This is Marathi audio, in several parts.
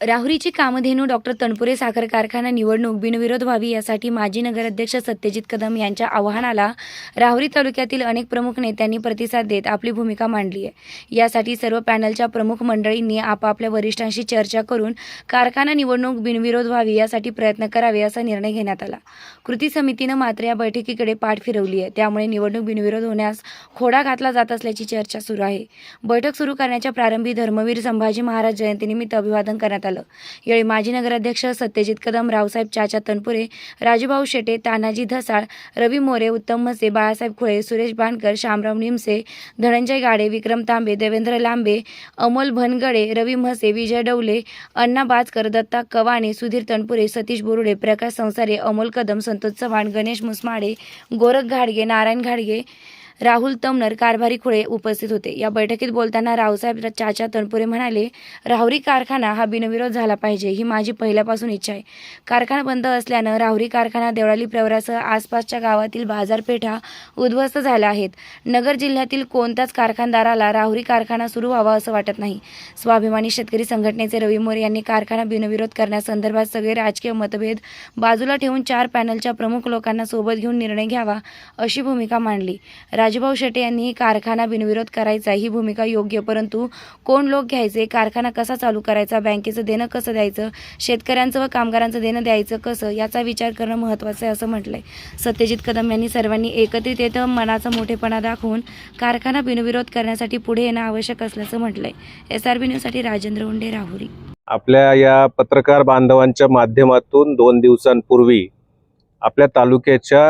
राहुरीची कामधेनू डॉक्टर तनपुरे साखर कारखाना निवडणूक बिनविरोध व्हावी यासाठी माजी नगराध्यक्ष सत्यजित कदम यांच्या आवाहनाला राहुरी तालुक्यातील अनेक प्रमुख नेत्यांनी प्रतिसाद देत आपली भूमिका मांडली आहे. यासाठी सर्व पॅनलच्या प्रमुख मंडळींनी आपापल्या वरिष्ठांशी चर्चा करून कारखाना निवडणूक बिनविरोध व्हावी यासाठी प्रयत्न करावे असा निर्णय घेण्यात आला. कृती समितीनं मात्र या बैठकीकडे पाठ फिरवली आहे. त्यामुळे निवडणूक बिनविरोध होण्यास खोडा घातला जात असल्याची चर्चा सुरू आहे. बैठक सुरू करण्याच्या प्रारंभी धर्मवीर संभाजी महाराज जयंतीनिमित्त अभिवादन करण्यात आलं. यावेळी माजी नगराध्यक्ष सत्यजित कदम रावसाहेब चाचा तनपुरे राजूभाऊ शेटे तानाजी धसाळ रवी मोरे उत्तम मसे बाळासाहेब खुळे सुरेश बाणकर शामराव निमसे धनंजय गाडे विक्रम तांबे देवेंद्र लांबे अमोल भनगडे रवी म्हसे विजय डवले अण्णा बाजकर दत्ता कवाणे सुधीर तनपुरे सतीश बोरुडे प्रकाश संसारे अमोल कदम संतोष चव्हाण गणेश मुसमाडे गोरख घाडगे नारायण घाडगे राहुल तमनर कारभारी खुळे उपस्थित होते. या बैठकीत बोलताना रावसाहेब चाचा तनपुरे म्हणाले राहुरी कारखाना हा बिनविरोध झाला पाहिजे ही माझी पहिल्यापासून इच्छा आहे. कारखाना बंद असल्यानं राहुरी कारखाना देवळाली प्रवरासह आसपासच्या गावातील बाजारपेठा उद्ध्वस्त झाल्या आहेत. नगर जिल्ह्यातील कोणत्याच कारखानदाराला राहुरी कारखाना सुरू व्हावा असं वाटत नाही. स्वाभिमानी शेतकरी संघटनेचे रवी मोरे यांनी कारखाना बिनविरोध करण्यासंदर्भात सगळे राजकीय मतभेद बाजूला ठेवून चार पॅनलच्या प्रमुख लोकांना सोबत घेऊन निर्णय घ्यावा अशी भूमिका मांडली. राज राजभाऊ शेटे यांनी कारखाना बिनविरोध करायचा ही भूमिका योग्य परंतु कोण लोक घ्यायचे? कारखाना कसा चालू करायचा? बँकेचं देणं कसं द्यायचं? शेतकऱ्यांचं व कामगारांचं देणं द्यायचं कसं? याचा विचार करणं महत्त्वाचं आहे असं म्हटलंय. सत्यजित कदम यांनी सर्वांनी एकत्रित येतं मनाचा मोठेपणा दाखवून कारखाना बिनविरोध करण्यासाठी पुढे येणं आवश्यक असल्याचं म्हटलंय. एस आर बी न्यूजसाठी राजेंद्र उंडे राहुरी. आपल्या या पत्रकार बांधवांच्या माध्यमातून दोन दिवसांपूर्वी आपल्या तालुक्याच्या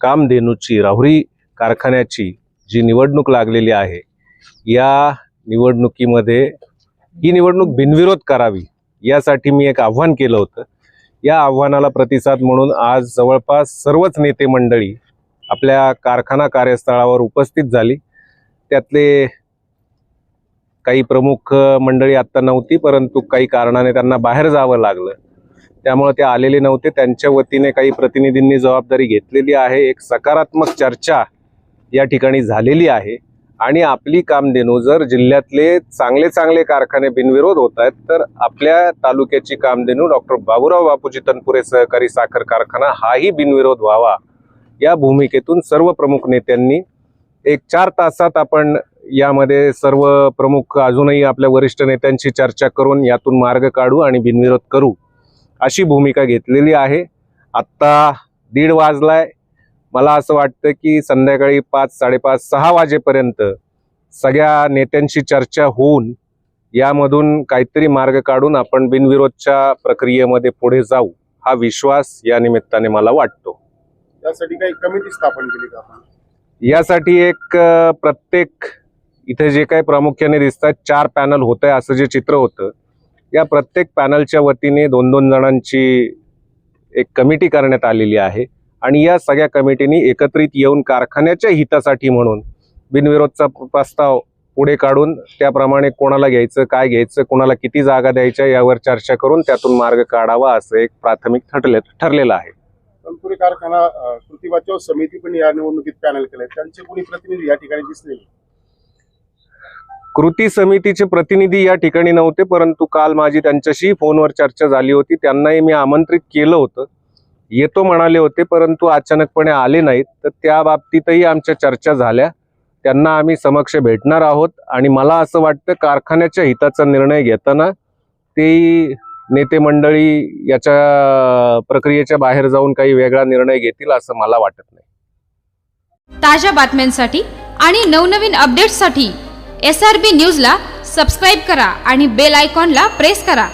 कामधेनूची राहुरी कारखान्याची जी निवडणूक लागलेली आहे या निवडणुकीमध्ये ही निवडणूक बिनविरोध करावी यासाठी मी एक आव्हान केलं होतं. या आव्हानाला प्रतिसाद म्हणून आज जवळपास सर्वच नेते मंडळी आपल्या कारखाना कार्यस्थळावर उपस्थित झाली. त्यातले काही प्रमुख मंडळी आत्ता नव्हती परंतु काही कारणाने त्यांना बाहेर जावं लागलं. त्यामुळे ते आलेले नव्हते. त्यांच्या वतीने काही प्रतिनिधींनी जबाबदारी घेतलेली आहे. एक सकारात्मक चर्चा या ठिकाणी झालेली आहे. आणि आपली कामधेनू जर जिल्ह्यातले चांगले चांगले कारखाने बिनविरोध होत आहेत. तर आपल्या तालुक्याची कामधेनू डॉक्टर बाबूराव बापूजी तनपुरे सहकारी साखर कारखाना हाही बिनविरोध व्हावा. या भूमिकेतून सर्व प्रमुख नेत्यांनी एक चार तासात आपण यामध्ये सर्व प्रमुख अजूनही आपल्या वरिष्ठ नेत्यांशी चर्चा करून यातून मार्ग काढू आणि बिनविरोध करू अशी भूमिका घेतलेली आहे. आत्ता दीड वाजलाय. मला असं वाटतं की संध्याकाळी पाच साडेपाच सहा वाजेपर्यंत सगळ्या नेत्यांशी चर्चा होऊन यामधून काहीतरी मार्ग काढून आपण बिनविरोधच्या प्रक्रियेमध्ये पुढे जाऊ हा विश्वास या निमित्ताने मला वाटतो. त्यासाठी काही कमिटी स्थापन केली का आपण? यासाठी एक प्रत्येक इथे जे काही प्रामुख्याने दिसतात चार पॅनल होत आहे असं जे चित्र होतं या प्रत्येक पॅनलच्या वतीने दोन दोन जणांची एक कमिटी करण्यात आलेली आहे. आणि या सगळ्या कमिटीनी एकत्रित येऊन कारखान्याच्या हितासाठी म्हणून बिनविरोधचा प्रस्ताव पुढे काढून त्याप्रमाणे कोणाला घ्यायचं काय घ्यायचं कोणाला किती जागा द्यायच्या यावर चर्चा करून त्यातून मार्ग काढावा असं एक प्राथमिक ठरले ठरलेलं आहे. तनपुरी कारखाना कृती बचाव समिती पण या निवडणुकीत पॅनल केले त्यांचे कोणी प्रतिनिधी या ठिकाणी दिसले. कृती समितीचे प्रतिनिधी या ठिकाणी नव्हते परंतु काल माझी त्यांच्याशी फोनवर चर्चा झाली होती. त्यांनाही मी आमंत्रित केलं होतं. येतो म्हणाले होते परंतु अचानकपणे आले नाहीत. तर त्या बाबतीतही आमच्या चर्चा झाल्या. त्यांना आम्ही समक्ष भेटणार आहोत. आणि मला असं वाटतं कारखान्याच्या हिताचा निर्णय घेताना तेही नेते मंडळी याच्या प्रक्रियेच्या बाहेर जाऊन काही वेगळा निर्णय घेतील असं मला वाटत नाही. ताज्या बातम्यांसाठी आणि नवनवीन अपडेट्ससाठी एस आर बी न्यूजला सबस्क्राईब करा आणि बेल आयकॉनला प्रेस करा.